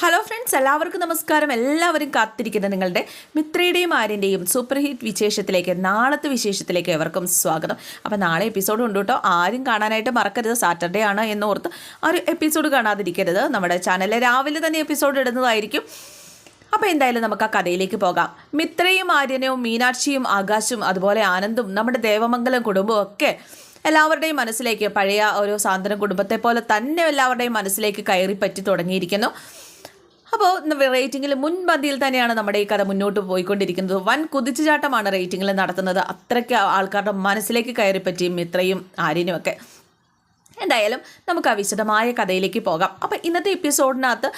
Hello friends എല്ലാവർക്കും നമസ്കാരം. എല്ലാവരും കാത്തിരിക്കുന്ന നിങ്ങളുടെ മിത്രയുടെയും ആര്യന്റെയും സൂപ്പർ ഹിറ്റ് വിശേഷത്തിലേക്ക് നാളത്തെ വിശേഷത്തിലേക്ക് എവർക്കും സ്വാഗതം. അപ്പോൾ നാളെ എപ്പിസോഡ് ഉണ്ട് കേട്ടോ. ആരും കാണാനായിട്ട് മറക്കരുത്. സാറ്റർഡേ ആണ് എന്നോർത്ത് ആ ഒരു എപ്പിസോഡ് കാണാതിരിക്കരുത്. നമ്മുടെ ചാനലിൽ രാവിലെ തന്നെ എപ്പിസോഡ് ഇടുന്നതായിരിക്കും. അപ്പോൾ എന്തായാലും നമുക്ക് ആ കഥയിലേക്ക് പോകാം. മിത്രയും ആര്യനും മീനാക്ഷിയും ആകാശും അതുപോലെ ആനന്ദും നമ്മുടെ ദേവമംഗലം കുടുംബവും ഒക്കെ എല്ലാവരുടെയും മനസ്സിലേക്ക് പഴയ ഒരു സാന്ത്വനം കുടുംബത്തെ പോലെ തന്നെ എല്ലാവരുടെയും മനസ്സിലേക്ക് കയറി പറ്റി തുടങ്ങിയിരിക്കുന്നു. അപ്പോൾ റേറ്റിംഗിൽ മുൻപന്തിയിൽ തന്നെയാണ് നമ്മുടെ ഈ കഥ മുന്നോട്ട് പോയിക്കൊണ്ടിരിക്കുന്നത്. വൻ കുതിച്ചുചാട്ടമാണ് റേറ്റിംഗിൽ നടത്തുന്നത്. അത്രയ്ക്ക് ആൾക്കാരുടെ മനസ്സിലേക്ക് കയറിപ്പറ്റിയും ഇത്രയും മിത്രയും ആര്യനും ഒക്കെ എന്തായാലും നമുക്ക് ആ കഥയിലേക്ക് പോകാം. അപ്പം ഇന്നത്തെ എപ്പിസോഡിനകത്ത്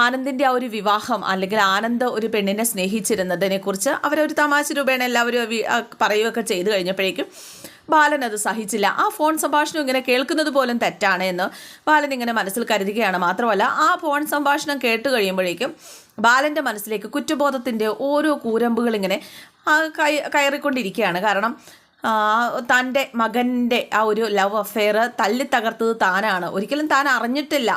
ആനന്ദിന്റെ ആ ഒരു വിവാഹം അല്ലെങ്കിൽ ആനന്ദ് ഒരു പെണ്ണിനെ സ്നേഹിച്ചിരുന്നതിനെക്കുറിച്ച് അവരൊരു തമാശ രൂപേണ എല്ലാവരും പറയുകയൊക്കെ ചെയ്തു കഴിഞ്ഞപ്പോഴേക്കും ബാലൻ അത് സഹിച്ചില്ല. ആ ഫോൺ സംഭാഷണം ഇങ്ങനെ കേൾക്കുന്നത് പോലും തെറ്റാണ് എന്ന് ബാലൻ ഇങ്ങനെ മനസ്സിൽ കരുതുകയാണ്. മാത്രമല്ല ആ ഫോൺ സംഭാഷണം കേട്ട് കഴിയുമ്പോഴേക്കും ബാലന്റെ മനസ്സിലേക്ക് കുറ്റബോധത്തിന്റെ ഓരോ കൂരമ്പുകൾ ഇങ്ങനെ കയ കയറിക്കൊണ്ടിരിക്കുകയാണ്. കാരണം തന്റെ മകന്റെ ആ ഒരു ലവ് അഫെയർ തല്ലി തകർത്തത് താനാണ്. ഒരിക്കലും താൻ അറിഞ്ഞിട്ടില്ല.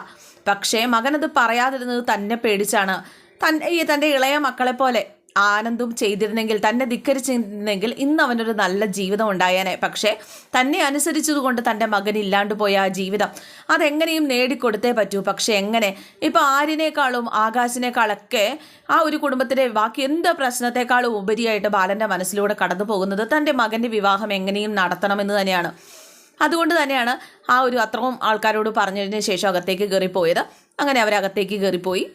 പക്ഷേ മകനത് പറയാതിരുന്നത് തന്നെ പേടിച്ചാണ്. തൻ ഈ തന്റെ ഇളയ മക്കളെ പോലെ ആനന്ദും ചെയ്തിരുന്നെങ്കിൽ തന്നെ ധിക്കരിച്ചിരുന്നെങ്കിൽ ഇന്ന് അവനൊരു നല്ല ജീവിതം ഉണ്ടായേനെ. പക്ഷേ തന്നെ അനുസരിച്ചതുകൊണ്ട് തന്റെ മകൻ ഇല്ലാണ്ട് പോയ ആ ജീവിതം അതെങ്ങനെയും നേടിക്കൊടുത്തേ പറ്റൂ. പക്ഷേ എങ്ങനെ? ഇപ്പോൾ ആരിനേക്കാളും ആകാശിനേക്കാളൊക്കെ ആ ഒരു കുടുംബത്തിലെ ബാക്കി എന്ത് പ്രശ്നത്തെക്കാളും ഉപരിയായിട്ട് ബാലന്റെ മനസ്സിലൂടെ കടന്നു പോകുന്നത് തന്റെ മകന്റെ വിവാഹം എങ്ങനെയും നടത്തണമെന്ന് തന്നെയാണ്. അതുകൊണ്ട് തന്നെയാണ് ആ ഒരു അത്രയും ആൾക്കാരോട് പറഞ്ഞതിന് ശേഷം അകത്തേക്ക് കയറിപ്പോയത്. അങ്ങനെ അവരകത്തേക്ക് കയറിപ്പോയി.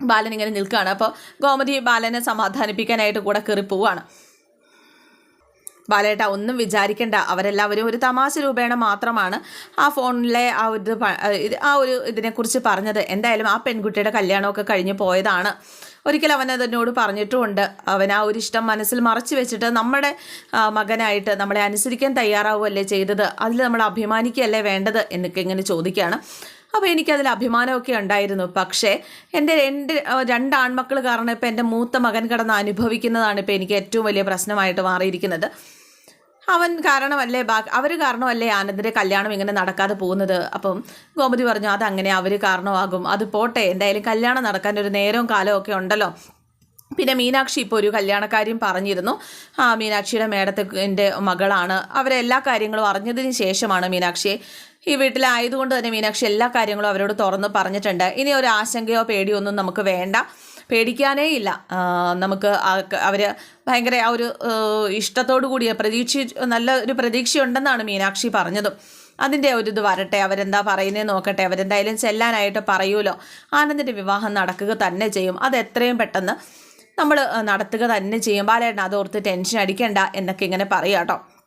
ബാലൻ ഇങ്ങനെ നിൽക്കുകയാണ്. അപ്പോൾ ഗോമതി ബാലനെ സമാധാനിപ്പിക്കാനായിട്ട് കൂടെ കയറി പോവുകയാണ്. ബാലേട്ട ഒന്നും വിചാരിക്കേണ്ട. അവരെല്ലാവരും ഒരു തമാശ രൂപേണ മാത്രമാണ് ആ ഫോണിലെ ആ ഒരു ആ ഒരു ഇതിനെക്കുറിച്ച് പറഞ്ഞത്. എന്തായാലും ആ പെൺകുട്ടിയുടെ കല്യാണമൊക്കെ കഴിഞ്ഞ് പോയതാണ്. ഒരിക്കൽ അവൻ അതിനോട് പറഞ്ഞിട്ടുമുണ്ട്. അവൻ ആ ഒരു ഇഷ്ടം മനസ്സിൽ മറച്ചു വെച്ചിട്ട് നമ്മുടെ മകനായിട്ട് നമ്മളെ അനുസരിക്കാൻ തയ്യാറാവുകയല്ലേ ചെയ്തത്? അതിൽ നമ്മൾ അഭിമാനിക്കുകയല്ലേ വേണ്ടത്? എന്നൊക്കെ ഇങ്ങനെ ചോദിക്കുകയാണ്. അപ്പോൾ എനിക്കതിൽ അഭിമാനമൊക്കെ ഉണ്ടായിരുന്നു. പക്ഷേ എന്റെ രണ്ട് രണ്ട് ആൺമക്കൾ കാരണം ഇപ്പോൾ എന്റെ മൂത്ത മകൻ കിടന്ന് അനുഭവിക്കുന്നതാണ് ഇപ്പോൾ എനിക്ക് ഏറ്റവും വലിയ പ്രശ്നമായിട്ട് മാറിയിരിക്കുന്നത്. അവൻ കാരണമല്ലേ ബാ അവർ കാരണമല്ലേ ആനന്ദിന്റെ കല്യാണം ഇങ്ങനെ നടക്കാതെ പോകുന്നത്? അപ്പം ഗോമതി പറഞ്ഞു അതങ്ങനെ അവർ കാരണമാകും. അത് പോട്ടെ എന്തായാലും കല്യാണം നടക്കാൻ ഒരു നേരവും കാലവും ഒക്കെ ഉണ്ടല്ലോ. പിന്നെ മീനാക്ഷി ഇപ്പോൾ ഒരു കല്യാണക്കാര്യം പറഞ്ഞിരുന്നു. ആ മീനാക്ഷിയുടെ മേടത്തിന്റെ മകളാണ്. അവരെല്ലാ കാര്യങ്ങളും അറിഞ്ഞതിന് ശേഷമാണ് മീനാക്ഷിയെ ഈ വീട്ടിലായതുകൊണ്ട് തന്നെ മീനാക്ഷി എല്ലാ കാര്യങ്ങളും അവരോട് തുറന്ന് പറഞ്ഞിട്ടുണ്ട്. ഇനി ഒരു ആശങ്കയോ പേടിയോ ഒന്നും നമുക്ക് വേണ്ട. പേടിക്കാനേ ഇല്ല. നമുക്ക് അവർ ഭയങ്കര ആ ഒരു ഇഷ്ടത്തോടു കൂടിയ പ്രതീക്ഷ നല്ല ഒരു പ്രതീക്ഷയുണ്ടെന്നാണ് മീനാക്ഷി പറഞ്ഞതും. അതിന്റെ ഒരു ഇത് വരട്ടെ. അവരെന്താ പറയുന്നത് നോക്കട്ടെ. അവരെന്തായാലും ചെല്ലാനായിട്ട് പറയൂലോ ആനന്ദിന്റെ വിവാഹം നടക്കുക തന്നെ ചെയ്യും. അത് എത്രയും പെട്ടെന്ന് നമ്മൾ നടത്തുക തന്നെ ചെയ്യും. ബാലേട്ടൻ അതോർത്ത് ടെൻഷൻ അടിക്കണ്ട എന്നൊക്കെ ഇങ്ങനെ പറയാം കേട്ടോ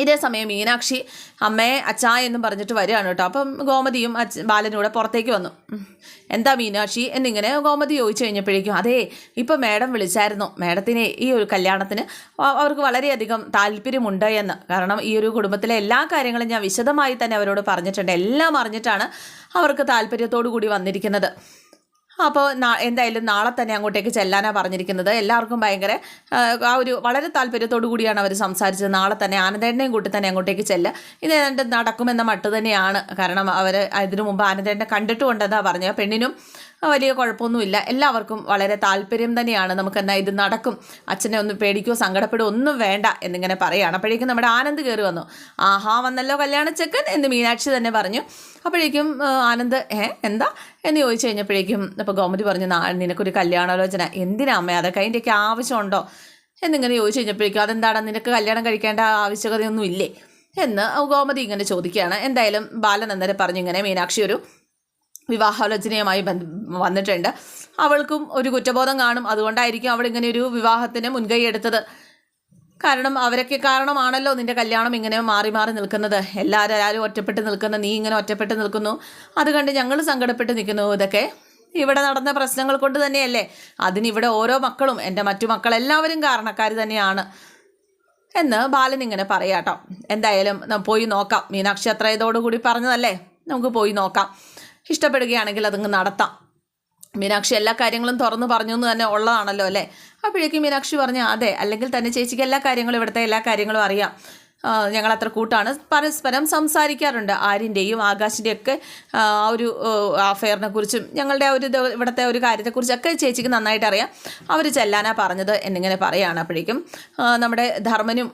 ഇതേ സമയം മീനാക്ഷി അമ്മയെ അച്ഛാ എന്നും പറഞ്ഞിട്ട് വരികയാണ് കേട്ടോ. അപ്പം ഗോമതിയും അച്ഛ ബാലനും കൂടെ പുറത്തേക്ക് വന്നു. എന്താ മീനാക്ഷി? എന്നിങ്ങനെ ഗോമതി ചോദിച്ചു കഴിഞ്ഞപ്പോഴേക്കും അതേ ഇപ്പം മേഡം വിളിച്ചായിരുന്നു. മേഡത്തിന് ഈ ഒരു കല്യാണത്തിന് അവർക്ക് വളരെയധികം താല്പര്യമുണ്ട് എന്ന്. കാരണം ഈ ഒരു കുടുംബത്തിലെ എല്ലാ കാര്യങ്ങളും ഞാൻ വിശദമായി തന്നെ അവരോട് പറഞ്ഞിട്ടുണ്ട്. എല്ലാം അറിഞ്ഞിട്ടാണ് അവർക്ക് താല്പര്യത്തോടു കൂടി വന്നിരിക്കുന്നത്. അപ്പോൾ എന്തായാലും നാളെ തന്നെ അങ്ങോട്ടേക്ക് ചെല്ലാനാണ് പറഞ്ഞിരിക്കുന്നത്. എല്ലാവർക്കും ഭയങ്കര ആ, ഒരു വളരെ താല്പര്യത്തോടു കൂടിയാണ് അവർ സംസാരിച്ചത്. നാളെ തന്നെ ആനന്ദേണ്ണയും കൂട്ടി തന്നെ അങ്ങോട്ടേക്ക് ചെല്ലുക ഇത് എന്നിട്ട് നടക്കുമെന്ന മട്ട് തന്നെയാണ്. കാരണം അവർ ഇതിനു മുമ്പ് ആനന്ദേണ്ണ കണ്ടിട്ടുകൊണ്ടതാണ് പറഞ്ഞത്. പെണ്ണിനും വലിയ കുഴപ്പമൊന്നുമില്ല. എല്ലാവർക്കും വളരെ താല്പര്യം തന്നെയാണ്. നമുക്ക് എന്നാൽ ഇത് നടക്കും. അച്ഛനെ ഒന്ന് പേടിക്കുകയോ സങ്കടപ്പെടുകയോ ഒന്നും വേണ്ട എന്നിങ്ങനെ പറയുകയാണ്. അപ്പോഴേക്കും നമ്മുടെ ആനന്ദ് കയറി വന്നു. ആഹാ വന്നല്ലോ കല്യാണ ചെക്കൻ എന്ന് മീനാക്ഷി തന്നെ പറഞ്ഞു. അപ്പോഴേക്കും ആനന്ദ് എന്താ? എന്ന് ചോദിച്ചു കഴിഞ്ഞപ്പോഴേക്കും അപ്പോൾ ഗോമതി പറഞ്ഞു "നാ- നിനക്കൊരു കല്യാണാലോചന. എന്തിനാ അമ്മ? അതൊക്കെ അതിന്റെയൊക്കെ ആവശ്യമുണ്ടോ? എന്നിങ്ങനെ ചോദിച്ചു കഴിഞ്ഞപ്പോഴേക്കും അതെന്താണ് നിനക്ക് കല്യാണം കഴിക്കേണ്ട ആവശ്യകതയൊന്നും ഇല്ലേ? എന്ന് ഗോമതി ഇങ്ങനെ ചോദിക്കുകയാണ്. എന്തായാലും ബാലൻ അന്നേരം പറഞ്ഞു ഇങ്ങനെ മീനാക്ഷി ഒരു വിവാഹാലോചനയുമായി ബന്ധ വന്നിട്ടുണ്ട്. അവൾക്കും ഒരു കുറ്റബോധം കാണും. അതുകൊണ്ടായിരിക്കും അവൾ ഇങ്ങനെ ഒരു വിവാഹത്തിന് മുൻകൈ എടുത്തത്. കാരണം അവരൊക്കെ കാരണമാണല്ലോ നിന്റെ കല്യാണം ഇങ്ങനെ മാറി മാറി നിൽക്കുന്നത്. എല്ലാവരും ആരും ഒറ്റപ്പെട്ട് നിൽക്കുന്ന. നീ ഇങ്ങനെ ഒറ്റപ്പെട്ട് നിൽക്കുന്നു. അത് കണ്ട് ഞങ്ങൾ സങ്കടപ്പെട്ട് നിൽക്കുന്നു. ഇതൊക്കെ ഇവിടെ നടന്ന പ്രശ്നങ്ങൾ കൊണ്ട് തന്നെയല്ലേ. അതിനിവിടെ ഓരോ മക്കളും എന്റെ മറ്റു മക്കളെല്ലാവരും കാരണക്കാർ തന്നെയാണ്. എന്ന് ബാലൻ ഇങ്ങനെ പറയാട്ടോ എന്തായാലും പോയി നോക്കാം. മീനാക്ഷി അത്ര ഇതോടുകൂടി പറഞ്ഞതല്ലേ? നമുക്ക് പോയി നോക്കാം. ഇഷ്ടപ്പെടുകയാണെങ്കിൽ അതങ്ങ് നടത്താം. മീനാക്ഷി എല്ലാ കാര്യങ്ങളും തുറന്നു പറഞ്ഞു എന്ന് തന്നെ ഉള്ളതാണല്ലോ അല്ലേ? അപ്പോഴേക്കും മീനാക്ഷി പറഞ്ഞു അതെ അല്ലെങ്കിൽ തന്നെ ചേച്ചിക്ക് എല്ലാ കാര്യങ്ങളും ഇവിടുത്തെ എല്ലാ കാര്യങ്ങളും അറിയാം. ഞങ്ങൾ അത്ര കൂട്ടാണ്. പരസ്പരം സംസാരിക്കാറുണ്ട്. ആര്യന്റെയും ആകാശിന്റെയും ഒക്കെ ആ ഒരു അഫെയറിനെ കുറിച്ചും ഞങ്ങളുടെ ഒരു ഇവിടുത്തെ ഒരു കാര്യത്തെക്കുറിച്ചൊക്കെ ചേച്ചിക്ക് നന്നായിട്ട് അറിയാം. അവർ ചെല്ലാനാ പറഞ്ഞത് എന്നിങ്ങനെ പറയുകയാണ് അപ്പോഴേക്കും. നമ്മുടെ ധർമ്മനും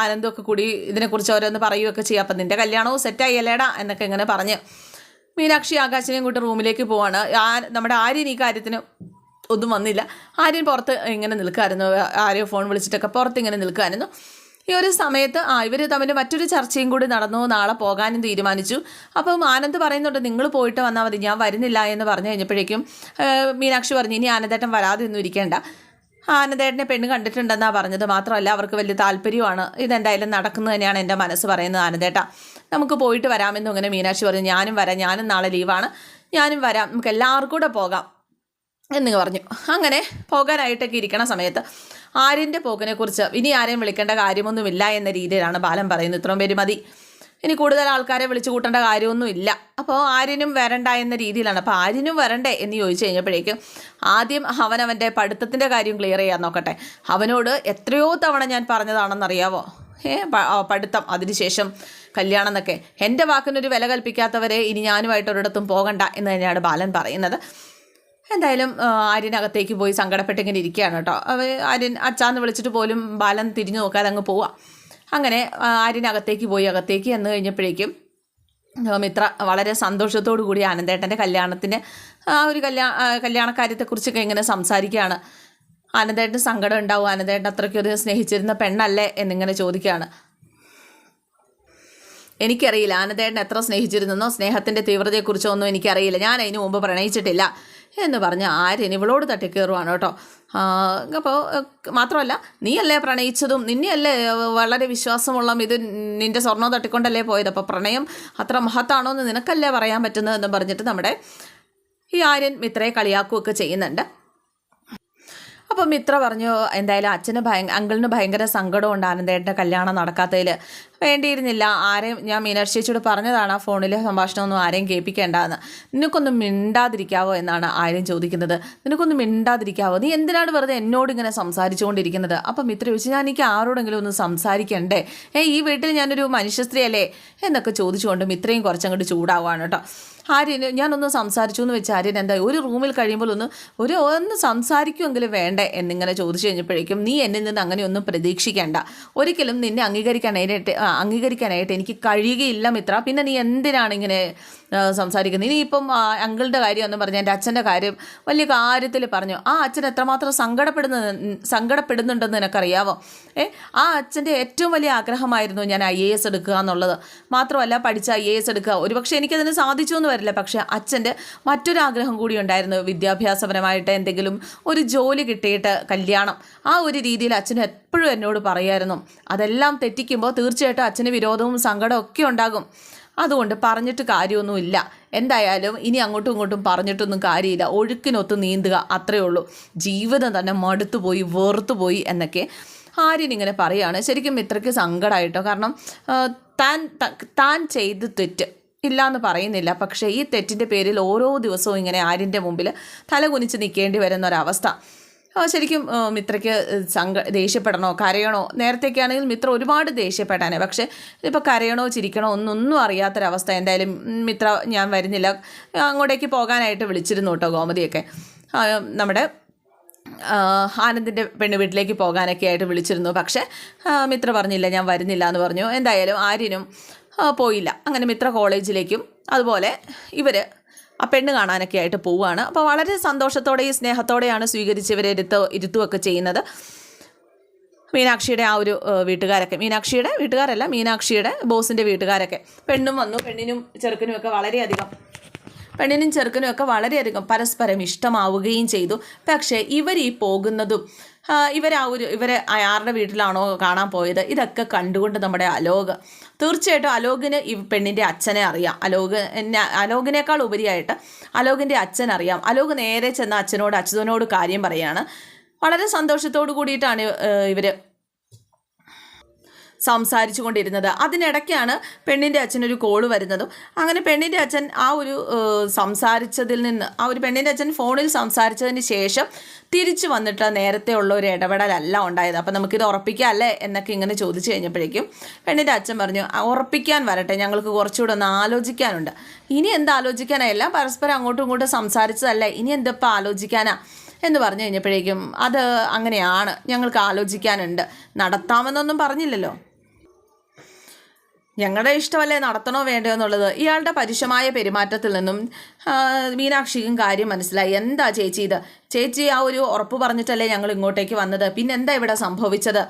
ആനന്ദമൊക്കെ കൂടി ഇതിനെക്കുറിച്ച് ഓരോന്ന് പറയുകയൊക്കെ ചെയ്യാം. അപ്പം നിന്റെ കല്യാണവും സെറ്റായി അല്ലേടാ? എന്നൊക്കെ ഇങ്ങനെ പറഞ്ഞ് മീനാക്ഷി ആകാശിനെയും കൂട്ടി റൂമിലേക്ക് പോവാണ്. ആ നമ്മുടെ ആര്യൻ ഈ കാര്യത്തിന് ഒന്നും വന്നില്ല. ആര്യൻ പുറത്ത് ഇങ്ങനെ നിൽക്കായിരുന്നു ആരെയോ ഫോൺ വിളിച്ചിട്ടൊക്കെ പുറത്ത് ഇങ്ങനെ നിൽക്കുമായിരുന്നു ഈ ഒരു സമയത്ത് ആ ഇവർ തമ്മിൽ മറ്റൊരു ചർച്ചയും കൂടി നടന്നു. നാളെ പോകാനും തീരുമാനിച്ചു. അപ്പം ആനന്ദ് പറയുന്നുണ്ട് നിങ്ങൾ പോയിട്ട് വന്നാൽ മതി. ഞാൻ വരുന്നില്ല എന്ന് പറഞ്ഞു കഴിഞ്ഞപ്പോഴേക്കും മീനാക്ഷി പറഞ്ഞു ഇനി ആനന്ദേട്ടൻ വരാതെ ഒന്നും ഇരിക്കേണ്ട. ആനന്ദേട്ടനെ പെണ്ണ് കണ്ടിട്ടുണ്ടെന്നാണ് പറഞ്ഞത്. മാത്രമല്ല അവർക്ക് വലിയ താല്പര്യമാണ് ഇതെന്തായാലും നടക്കുന്നു തന്നെയാണ് എന്റെ മനസ്സ് പറയുന്നത് ആനന്ദേട്ട നമുക്ക് പോയിട്ട് വരാമെന്നും ഇങ്ങനെ മീനാക്ഷി പറഞ്ഞു. ഞാനും വരാം. ഞാനും നാളെ ലീവാണ്. ഞാനും വരാം. നമുക്ക് എല്ലാവർക്കും കൂടെ പോകാം എന്ന് പറഞ്ഞു. അങ്ങനെ പോകാനായിട്ടൊക്കെ ഇരിക്കണ സമയത്ത് ആര്യന്റെ പോക്കിനെക്കുറിച്ച് ഇനി ആരെയും വിളിക്കേണ്ട കാര്യമൊന്നുമില്ല എന്ന രീതിയിലാണ് ബാലൻ പറയുന്നത്. ഇത്രയും പേര് മതി. ഇനി കൂടുതൽ ആൾക്കാരെ വിളിച്ചു കൂട്ടേണ്ട കാര്യമൊന്നുമില്ല അപ്പോൾ ആര്യനും വരണ്ട എന്ന രീതിയിലാണ്. അപ്പോൾ ആര്യനും വരണ്ടേ എന്ന് ചോദിച്ചു കഴിഞ്ഞപ്പോഴേക്കും ആദ്യം അവൻ അവന്റെ പഠിത്തത്തിന്റെ കാര്യം ക്ലിയർ ചെയ്യാൻ നോക്കട്ടെ. അവനോട് എത്രയോ തവണ ഞാൻ പറഞ്ഞതാണെന്നറിയാവോ? ഏ പഠിത്തം അതിനുശേഷം കല്യാണം എന്നൊക്കെ. എന്റെ വാക്കിനൊരു വില കൽപ്പിക്കാത്തവരെ ഇനി ഞാനുമായിട്ട് ഒരിടത്തും പോകണ്ട എന്ന് തന്നെയാണ് ബാലൻ പറയുന്നത്. എന്തായാലും ആര്യനകത്തേക്ക് പോയി സങ്കടപ്പെട്ടിങ്ങനെ ഇരിക്കുകയാണ് കേട്ടോ. അവ ആര്യൻ അച്ചാന്ന് വിളിച്ചിട്ട് പോലും ബാലൻ തിരിഞ്ഞു നോക്കാതെ അങ്ങ് പോവാം. അങ്ങനെ ആര്യനകത്തേക്ക് പോയി. അകത്തേക്ക് എന്ന് കഴിഞ്ഞപ്പോഴേക്കും മിത്ര വളരെ സന്തോഷത്തോടു കൂടി ആനന്ദേട്ടന്റെ കല്യാണത്തിന് ആ ഒരു കല്യാണ കല്യാണക്കാര്യത്തെക്കുറിച്ചൊക്കെ ഇങ്ങനെ സംസാരിക്കുകയാണ്. ആനന്ദേട്ടൻ സങ്കടം ഉണ്ടാവും. ആനന്ദേട്ടൻ അത്രയ്ക്കൊരു സ്നേഹിച്ചിരുന്ന പെണ്ണല്ലേ എന്നിങ്ങനെ ചോദിക്കുകയാണ്. എനിക്കറിയില്ല ആനന്ദേട്ടൻ എത്ര സ്നേഹിച്ചിരുന്നോ സ്നേഹത്തിന്റെ തീവ്രതയെക്കുറിച്ചോ ഒന്നും എനിക്കറിയില്ല. ഞാൻ അതിന് മുമ്പ് പ്രണയിച്ചിട്ടില്ല. എന്ന് പറഞ്ഞ് ആര്യൻ ഇവളോട് തട്ടിക്കയറുവാണ് കേട്ടോ. അപ്പോൾ മാത്രമല്ല നീയല്ലേ പ്രണയിച്ചതും നിന്നെയല്ലേ വളരെ വിശ്വാസമുള്ള ഇത് നിന്റെ സ്വർണം തട്ടിക്കൊണ്ടല്ലേ പോയത്? അപ്പോൾ പ്രണയം അത്ര മഹത്താണോ എന്ന് നിനക്കല്ലേ പറയാൻ പറ്റുന്നതെന്ന് പറഞ്ഞിട്ട് നമ്മുടെ ഈ ആര്യൻ മിത്രയെ കളിയാക്കുകയൊക്കെ ചെയ്യുന്നുണ്ട്. അപ്പം മിത്ര പറഞ്ഞു എന്തായാലും അച്ഛന് ഭയ അങ്കിളിന് ഭയങ്കര സങ്കടമുണ്ട് ആനന്ദേട്ടന്റെ കല്യാണം നടക്കാത്തതിൽ വേണ്ടിയിരുന്നില്ല. ആരെയും ഞാൻ മീനാക്ഷി പറഞ്ഞതാണ് ആ ഫോണിലെ സംഭാഷണമൊന്നും ആരെയും കേൾപ്പിക്കേണ്ടതെന്ന് നിനക്കൊന്നും മിണ്ടാതിരിക്കാവോ എന്നാണ് ആരും ചോദിക്കുന്നത്. നിനക്കൊന്നും മിണ്ടാതിരിക്കാവോ? നീ എന്തിനാണ് വെറുതെ എന്നോട് ഇങ്ങനെ സംസാരിച്ചുകൊണ്ടിരിക്കുന്നത്? അപ്പം മിത്ര ചോദിച്ചു. ഞാൻ എനിക്ക് ആരോടെങ്കിലും ഒന്ന് സംസാരിക്കണ്ടേ? ഏ ഈ വീട്ടിൽ ഞാനൊരു മനുഷ്യ സ്ത്രീയല്ലേ എന്നൊക്കെ ചോദിച്ചുകൊണ്ട് മിത്രയും കുറച്ചങ്ങോട്ട് ചൂടാവുകയാണ് കേട്ടോ. ആര്യന് ഞാനൊന്ന് സംസാരിച്ചു എന്ന് വെച്ചാൽ ആര്യൻ എന്താ ഒരു റൂമിൽ കഴിയുമ്പോൾ ഒന്ന് ഒരു ഒന്ന് സംസാരിക്കുമെങ്കിലും വേണ്ടേ എന്നിങ്ങനെ ചോദിച്ചു കഴിഞ്ഞപ്പോഴേക്കും നീ എന്നിൽ നിന്ന് അങ്ങനെയൊന്നും പ്രതീക്ഷിക്കേണ്ട. ഒരിക്കലും നിന്നെ അംഗീകരിക്കാനായിട്ട് അംഗീകരിക്കാനായിട്ട് എനിക്ക് കഴിയുകയില്ല മിത്ര. പിന്നെ നീ എന്തിനാണ് ഇങ്ങനെ സംസാരിക്കുന്നത്? ഇനിയിപ്പം അങ്കിളുടെ കാര്യം എന്ന് പറഞ്ഞാൽ എന്റെ അച്ഛന്റെ കാര്യം വലിയ കാര്യത്തിൽ പറഞ്ഞു. ആ അച്ഛൻ എത്രമാത്രം സങ്കടപ്പെടുന്ന സങ്കടപ്പെടുന്നുണ്ടെന്ന് നിനക്കറിയാവോ? ഏ ആ അച്ഛന്റെ ഏറ്റവും വലിയ ആഗ്രഹമായിരുന്നു ഞാൻ ഐ എസ് എടുക്കുക എന്നുള്ളത്. മാത്രമല്ല പഠിച്ച ഐ എസ് എടുക്കുക. ഒരുപക്ഷെ എനിക്കതിന് സാധിച്ചു എന്ന് വരില്ല. പക്ഷേ അച്ഛന്റെ മറ്റൊരാഗ്രഹം കൂടി ഉണ്ടായിരുന്നു വിദ്യാഭ്യാസപരമായിട്ട് എന്തെങ്കിലും ഒരു ജോലി കിട്ടിയിട്ട് കല്യാണം. ആ ഒരു രീതിയിൽ അച്ഛൻ എപ്പോഴും എന്നോട് പറയായിരുന്നു. അതെല്ലാം തെറ്റിക്കുമ്പോൾ തീർച്ചയായിട്ടും അച്ഛന് വിരോധവും സങ്കടവും ഒക്കെ ഉണ്ടാകും. അതുകൊണ്ട് പറഞ്ഞിട്ട് കാര്യമൊന്നുമില്ല. എന്തായാലും ഇനി അങ്ങോട്ടും ഇങ്ങോട്ടും പറഞ്ഞിട്ടൊന്നും കാര്യമില്ല. ഒഴുക്കിനൊത്ത് നീന്തുക അത്രയേ ഉള്ളൂ. ജീവിതം തന്നെ മടുത്തുപോയി വെറുത്തുപോയി എന്നൊക്കെ ആര്യൻ ഇങ്ങനെ പറയുകയാണ്. ശരിക്കും ഇത്രയ്ക്ക് സങ്കടമായിട്ടോ? കാരണം താൻ താൻ ചെയ്ത് തെറ്റ് ഇല്ല എന്ന് പറയുന്നില്ല. പക്ഷേ ഈ തെറ്റിന്റെ പേരിൽ ഓരോ ദിവസവും ഇങ്ങനെ ആര്യന്റെ മുമ്പിൽ തലകുനിച്ച് നിൽക്കേണ്ടി വരുന്ന ഒരവസ്ഥ ശരിക്കും മിത്രയ്ക്ക് സങ്ക ദേഷ്യപ്പെടണോ കരയണോ? നേരത്തേക്കാണെങ്കിൽ മിത്ര ഒരുപാട് ദേഷ്യപ്പെടാനേ. പക്ഷേ ഇപ്പോൾ കരയണോ ചിരിക്കണോ ഒന്നൊന്നും അറിയാത്തൊരവസ്ഥ. എന്തായാലും മിത്ര ഞാൻ വരുന്നില്ല. അങ്ങോട്ടേക്ക് പോകാനായിട്ട് വിളിച്ചിരുന്നു കേട്ടോ ഗോമതിയൊക്കെ. നമ്മുടെ ആനന്ദിന്റെ പെണ്ണ് വീട്ടിലേക്ക് പോകാനൊക്കെ ആയിട്ട് വിളിച്ചിരുന്നു. പക്ഷേ മിത്ര പറഞ്ഞില്ല ഞാൻ വരുന്നില്ല എന്ന് പറഞ്ഞു. എന്തായാലും ആര്യനും പോയില്ല. അങ്ങനെ മിത്ര കോളേജിലേക്കും അതുപോലെ ഇവർ ആ പെണ്ണ് കാണാനൊക്കെ ആയിട്ട് പോവുകയാണ്. അപ്പോൾ വളരെ സന്തോഷത്തോടെയും സ്നേഹത്തോടെയാണ് സ്വീകരിച്ച് ഇവരെ ഇരുത്തുമൊക്കെ ചെയ്യുന്നത്. മീനാക്ഷിയുടെ ആ ഒരു വീട്ടുകാരൊക്കെ. മീനാക്ഷിയുടെ വീട്ടുകാരല്ല മീനാക്ഷിയുടെ ബോസിന്റെ വീട്ടുകാരൊക്കെ. പെണ്ണും വന്നു. പെണ്ണിനും ചെറുക്കനുമൊക്കെ വളരെയധികം പെണ്ണിനും ചെറുക്കനും ഒക്കെ വളരെയധികം പരസ്പരം ഇഷ്ടമാവുകയും ചെയ്തു. പക്ഷേ ഇവർ ഈ പോകുന്നതും ഇവർ ആ ഒരു ഇവരെ ആരുടെ വീട്ടിലാണോ കാണാൻ പോയത്? ഇതൊക്കെ കണ്ടുകൊണ്ട് നമ്മുടെ അലോക് തീർച്ചയായിട്ടും അലോകിന് ഈ പെണ്ണിന്റെ അച്ഛനെ അറിയാം. അലോക് അലോകിനേക്കാൾ ഉപരിയായിട്ട് അലോകിന്റെ അച്ഛൻ അറിയാം. അലോക് നേരെ ചെന്ന അച്ഛനോട് അച്യുതനോട് കാര്യം പറയാണ്. വളരെ സന്തോഷത്തോടു കൂടിയിട്ടാണ് ഇവർ സംസാരിച്ചു കൊണ്ടിരുന്നത് അതിനിടയ്ക്കാണ് പെണ്ണിന്റെ അച്ഛനൊരു കോൾ വരുന്നതും. അങ്ങനെ പെണ്ണിന്റെ അച്ഛൻ ആ ഒരു സംസാരിച്ചതിൽ നിന്ന് ആ ഒരു പെണ്ണിന്റെ അച്ഛൻ ഫോണിൽ സംസാരിച്ചതിന് ശേഷം തിരിച്ചു വന്നിട്ട് നേരത്തെ ഉള്ള ഒരു ഇടപെടലല്ല ഉണ്ടായത്. അപ്പം നമുക്കിത് ഉറപ്പിക്കാം അല്ലേ എന്നൊക്കെ ഇങ്ങനെ ചോദിച്ചു കഴിഞ്ഞപ്പോഴേക്കും പെണ്ണിന്റെ അച്ഛൻ പറഞ്ഞു ഉറപ്പിക്കാൻ വരട്ടെ ഞങ്ങൾക്ക് കുറച്ചുകൂടെ ഒന്ന് ആലോചിക്കാനുണ്ട്. ഇനി എന്ത് എല്ലാം പരസ്പരം അങ്ങോട്ടും ഇങ്ങോട്ടും സംസാരിച്ചതല്ലേ? ഇനി എന്തിപ്പോൾ ആലോചിക്കാനാ? എന്ന് പറഞ്ഞു കഴിഞ്ഞപ്പോഴേക്കും അത് അങ്ങനെയാണ് ഞങ്ങൾക്ക് ആലോചിക്കാനുണ്ട്. നടത്താമെന്നൊന്നും പറഞ്ഞില്ലല്ലോ. ഞങ്ങളുടെ ഇഷ്ടമല്ലേ നടത്തണോ വേണ്ടയോ എന്നുള്ളത്? ഇയാളുടെ പരുഷമായ പെരുമാറ്റത്തിൽ നിന്നും മീനാക്ഷിക്കും കാര്യം മനസ്സിലായി. എന്താ ചേച്ചി ഇത്? ചേച്ചി ആ ഒരു ഉറപ്പ് പറഞ്ഞിട്ടല്ലേ ഞങ്ങൾ ഇങ്ങോട്ടേക്ക് വന്നത്? പിന്നെ എന്താ ഇവിടെ സംഭവിച്ചത്?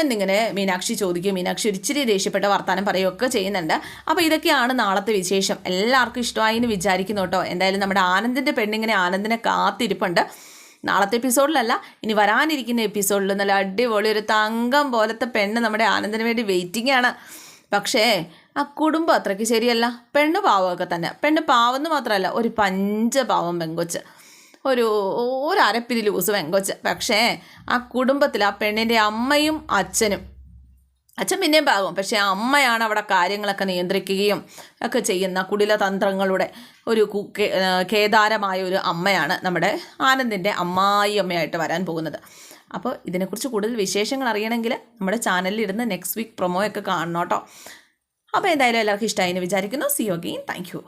എന്നിങ്ങനെ മീനാക്ഷി ചോദിക്കും. മീനാക്ഷി ഒരിച്ചിരി ദേഷ്യപ്പെട്ട വർത്താനം പറയുകയൊക്കെ ചെയ്യുന്നുണ്ട്. അപ്പോൾ ഇതൊക്കെയാണ് നാളത്തെ വിശേഷം. എല്ലാവർക്കും ഇഷ്ടമായി എന്ന് വിചാരിക്കുന്നു കേട്ടോ. എന്തായാലും നമ്മുടെ ആനന്ദിന്റെ പെണ്ണിങ്ങനെ ആനന്ദിനെ കാത്തിരിപ്പുണ്ട്. നാളത്തെ എപ്പിസോഡിലല്ല ഇനി വരാനിരിക്കുന്ന എപ്പിസോഡിൽ നല്ല അടിപൊളി ഒരു തങ്കം പോലത്തെ പെണ്ണ് നമ്മുടെ ആനന്ദിന് വേണ്ടി വെയിറ്റിംഗ് ആണ് പക്ഷേ ആ കുടുംബം അത്രയ്ക്ക് ശരിയല്ല. പെണ്ണ് പാവമൊക്കെ തന്നെ. പെണ്ണ് പാവെന്ന് മാത്രമല്ല ഒരു പഞ്ചപാവം പെങ്കൊച്ച്. ഒരു ഒരു അരപ്പിരി ലൂസ് പെങ്കൊച്ച്. പക്ഷേ ആ കുടുംബത്തിൽ ആ പെണ്ണിന്റെ അമ്മയും അച്ഛനും. അച്ഛൻ പിന്നെയും പാകും പക്ഷേ അമ്മയാണ് അവിടെ കാര്യങ്ങളൊക്കെ നിയന്ത്രിക്കുകയും ഒക്കെ ചെയ്യുന്ന കുടില തന്ത്രങ്ങളുടെ ഒരു കേദാരമായ ഒരു അമ്മയാണ് നമ്മുടെ ആനന്ദിന്റെ അമ്മായി അമ്മയായിട്ട് വരാൻ പോകുന്നത്. അപ്പോൾ ഇതിനെക്കുറിച്ച് കൂടുതൽ വിശേഷങ്ങൾ അറിയണമെങ്കിൽ നമ്മുടെ ചാനലിൽ ഇരുന്ന് നെക്സ്റ്റ് വീക്ക് പ്രൊമോയൊക്കെ കാണണം കേട്ടോ. അപ്പോൾ എന്തായാലും എല്ലാവർക്കും ഇഷ്ടമായി എന്ന് വിചാരിക്കുന്നു. C യോഗീൻ thank you